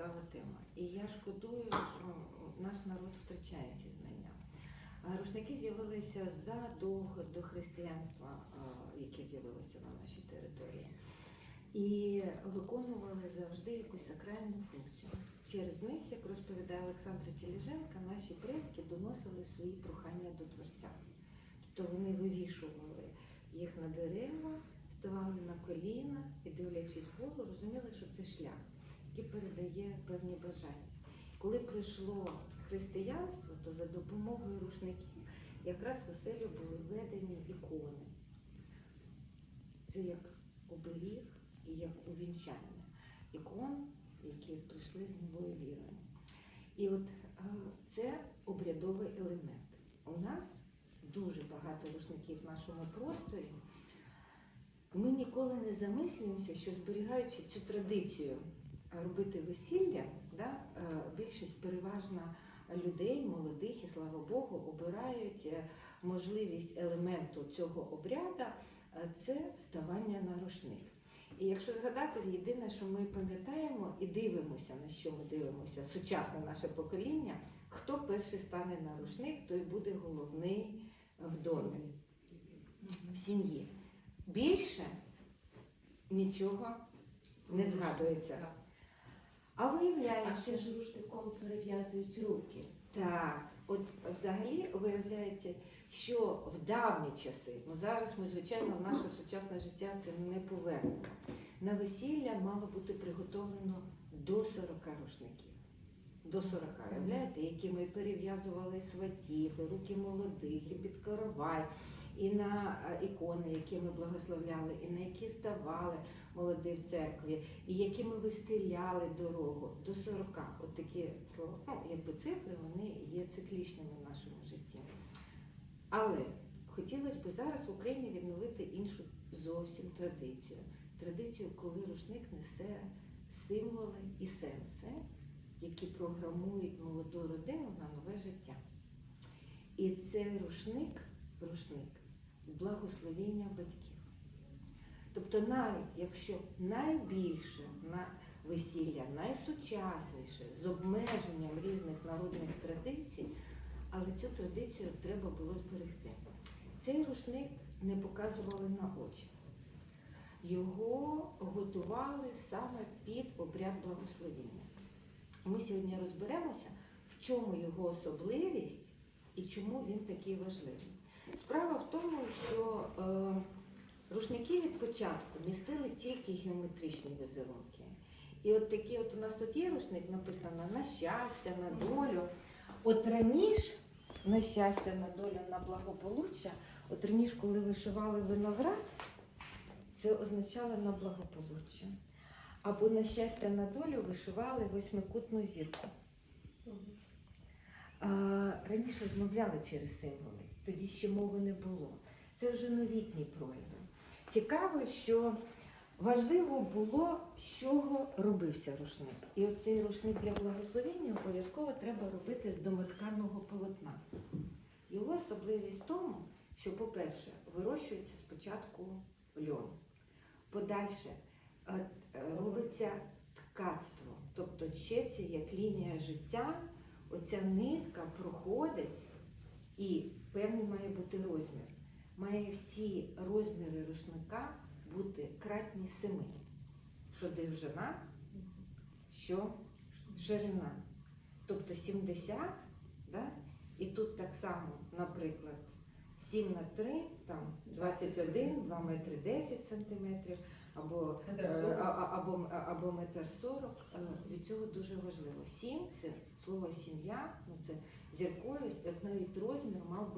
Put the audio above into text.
цікава тема. І я шкодую, що наш народ втрачає ці знання. Рушники з'явилися задовго до християнства, яке з'явилося на нашій території. І виконували завжди якусь сакральну функцію. Через них, як розповідає Олександра Тіліженка, наші предки доносили свої прохання до Творця. Тобто вони вивішували їх на дерева, ставали на коліна і, дивлячись вгору, розуміли, що це шлях, який передає певні бажання. Коли прийшло християнство, то за допомогою рушників якраз в оселю були введені ікони. Це як оберіг і як увінчання ікон, які прийшли з новою вірою. І от це обрядовий елемент. У нас дуже багато рушників в нашому просторі. Ми ніколи не замислюємося, що зберігаючи цю традицію робити весілля, да, е, більшість переважна людей, молодих і слава Богу, обирають е, можливість елементу цього обряда е, це ставання на рушник. І якщо згадати, єдине, що ми пам'ятаємо і дивимося, на що ми дивимося, сучасне наше покоління, хто перший стане на рушник, той буде головний в домі, в сім'ї. Більше нічого не згадується. А виявляється, ще ж рушником перев'язують руки. так, от взагалі виявляється, що в давні часи, ну зараз ми, звичайно, в наше сучасне життя це не повернемо. На весілля мало бути приготовлено до 40 рушників. До 40, уявляєте, якими перев'язували сватів, руки молодих, і під каравай, і на е, ікони, які ми благословляли, і на які ставали молоді в церкві, і якими вистеляли дорогу до 40. От такі слова, ну, якби цифри, вони є циклічними в нашому житті. Але хотілося б зараз в Україні відновити іншу зовсім традицію. Традицію, коли рушник несе символи і сенси, які програмують молоду родину на нове життя. І цей рушник, рушник благословіння батьків. Тобто, навіть якщо найбільше на весілля, найсучасніше, з обмеженням різних народних традицій, але цю традицію треба було зберегти. Цей рушник не показували на очі. Його готували саме під обряд благословіння. Ми сьогодні розберемося, в чому його особливість і чому він такий важливий. Справа в тому, що е, рушники від початку містили тільки геометричні візерунки. І от такі, от у нас тут є рушник, написано на щастя, на долю. От раніше на щастя, на долю, на благополуччя, от раніше, коли вишивали виноград, це означало на благополуччя. Або на щастя, на долю вишивали восьмикутну зірку. Раніше розмовляли через символи, тоді ще мови не було. Це вже новітні прояви. Цікаво, що важливо було, з чого робився рушник. І оцей рушник для благословення обов'язково треба робити з домотканого полотна. Його особливість в тому, що, по-перше, вирощується спочатку льон. Подальше е, робиться ткацтво, тобто чеці як лінія життя, оця нитка проходить і певний має бути розмір. Має всі розміри рушника бути кратні семи. Що довжина, що ширина. Тобто 70, да? і тут так само, наприклад, 7 на 3, там 21, 2 метри 10 сантиметрів, або, е, сорок. а- а- або, або метр 40. Е, Від цього дуже важливо. Сім – це слово сім'я, ну це зірковість, навіть розмір мав бути.